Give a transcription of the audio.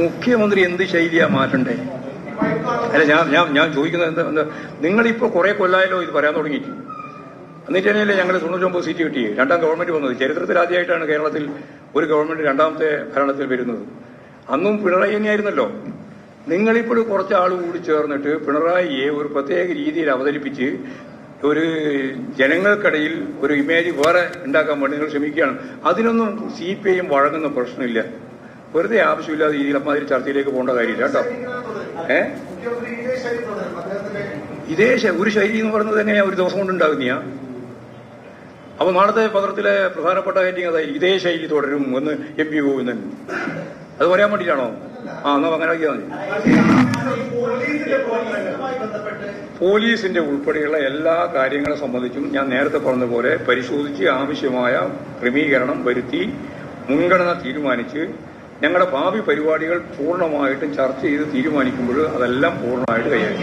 മുഖ്യമന്ത്രി എന്ത് ശൈലിയാ മാറ്റണ്ടേ? അല്ല ഞാൻ ഞാൻ ഞാൻ ചോദിക്കുന്നത് എന്താ എന്താ നിങ്ങളിപ്പോ കുറെ കൊല്ലായാലോ ഇത് പറയാൻ തുടങ്ങിയിട്ട്. എന്നിട്ട് തന്നെയല്ലേ ഞങ്ങൾ തൊണ്ണൂറ്റൊമ്പത് സീറ്റ് കിട്ടി രണ്ടാം ഗവൺമെന്റ് വന്നത്. ചരിത്രത്തിൽ ആദ്യമായിട്ടാണ് കേരളത്തിൽ ഒരു ഗവൺമെന്റ് രണ്ടാമത്തെ ഭരണത്തിൽ വരുന്നത്. അന്നും പിണറായി തന്നെയായിരുന്നല്ലോ. നിങ്ങളിപ്പോഴും കുറച്ച് ആൾ കൂടി ചേർന്നിട്ട് പിണറായിയെ ഒരു പ്രത്യേക രീതിയിൽ അവതരിപ്പിച്ച് ഒരു ജനങ്ങൾക്കിടയിൽ ഒരു ഇമേജ് വേറെ ഉണ്ടാക്കാൻ വേണ്ടി നിങ്ങൾ ശ്രമിക്കുകയാണ്. അതിനൊന്നും സി പി ഐയും വഴങ്ങുന്ന പ്രശ്നമില്ല. വെറുതെ ആവശ്യമില്ലാത്ത രീതിയിൽ അപ്പം അതിന് ചർച്ചയിലേക്ക് പോകേണ്ട കാര്യമില്ല കേട്ടോ. ഏ? ഇതേ ഒരു ശൈലി എന്ന് പറയുന്നത് എങ്ങനെയാ ഒരു ദിവസം കൊണ്ട് ഉണ്ടാകുന്നയാ. അപ്പൊ നാളത്തെ പത്രത്തിലെ പ്രധാനപ്പെട്ട ഹെഡിങ് അതായിരിക്കും. ഇതേ ശൈലി തുടരും എന്ന് എം പി ഗോവിന്ദൻ. അത് പറയാൻ വേണ്ടിയിട്ടാണോ? ആ എന്നാ അങ്ങനെ ആക്കിയാൽ മതി. പോലീസിന്റെ ഉൾപ്പെടെയുള്ള എല്ലാ കാര്യങ്ങളെ സംബന്ധിച്ചും ഞാൻ നേരത്തെ പറഞ്ഞ പോലെ പരിശോധിച്ച് ആവശ്യമായ ക്രമീകരണം വരുത്തി മുൻഗണന തീരുമാനിച്ച് ഞങ്ങളുടെ ഭാവി പരിപാടികൾ പൂർണമായിട്ടും ചർച്ച ചെയ്ത് തീരുമാനിക്കുമ്പോൾ അതെല്ലാം പൂർണമായിട്ട് കൈകാര്യം